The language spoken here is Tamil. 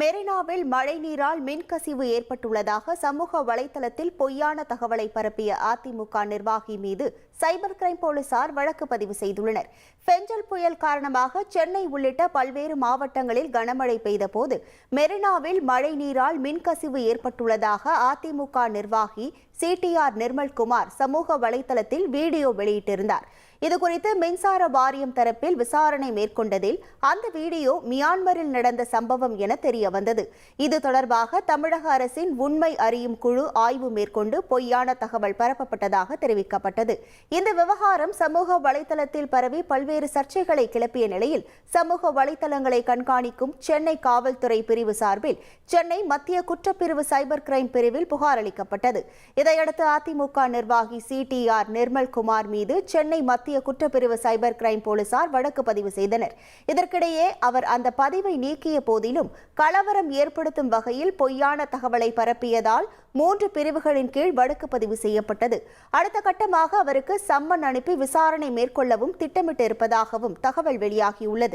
மெரினாவில் மழைநீரால் மின்கசிவு ஏற்பட்டுள்ளதாக சமூக வலைதளத்தில் பொய்யான தகவலை பரப்பிய அதிமுக நிர்வாகி மீது சைபர் கிரைம் போலீசார் வழக்கு பதிவு செய்துள்ளனர். பெஞ்சல் புயல் காரணமாக சென்னை உள்ளிட்ட பல்வேறு மாவட்டங்களில் கனமழை பெய்தபோது மெரினாவில் மழைநீரால் மின்கசிவு ஏற்பட்டுள்ளதாக அதிமுக நிர்வாகி சிடிஆர் நிர்மல்குமார் சமூக வலைதளத்தில் வீடியோ வெளியிட்டிருந்தார். இதுகுறித்து மின்சார வாரியம் தரப்பில் விசாரணை மேற்கொண்டதில் அந்த வீடியோ மியான்மரில் நடந்த சம்பவம் என தெரியவந்தது. இது தொடர்பாக தமிழக அரசின் உண்மை அறியும் குழு ஆய்வு மேற்கொண்டு பொய்யான தகவல் பரப்பப்பட்டதாக தெரிவிக்கப்பட்டது. இந்த விவகாரம் சமூக வலைதளத்தில் பரவி பல்வேறு சர்ச்சைகளை கிளப்பிய நிலையில் சமூக வலைதளங்களை கண்காணிக்கும் சென்னை காவல்துறை பிரிவு சார்பில் சென்னை மத்திய குற்றப்பிரிவு சைபர் கிரைம் பிரிவில் புகார் அளிக்கப்பட்டது இதையடுத்து அதிமுக நிர்வாகி சிடிஆர் நிர்மல்குமார் மீது சென்னை மத்திய குற்றப்பிரிவு சைபர் கிரைம் போலீசார் வழக்கு பதிவு செய்தனர். இதற்கிடையே அவர் அந்த பதிவை நீக்கிய போதிலும் கலவரம் ஏற்படுத்தும் வகையில் பொய்யான தகவலை பரப்பியதால் மூன்று பிரிவுகளின் கீழ் வழக்கு பதிவு செய்யப்பட்டது. அடுத்த கட்டமாக அவருக்கு சம்மன் அனுப்பி விசாரணை மேற்கொள்ளவும் திட்டமிட்டு இருப்பதாகவும் தகவல் வெளியாகியுள்ளது.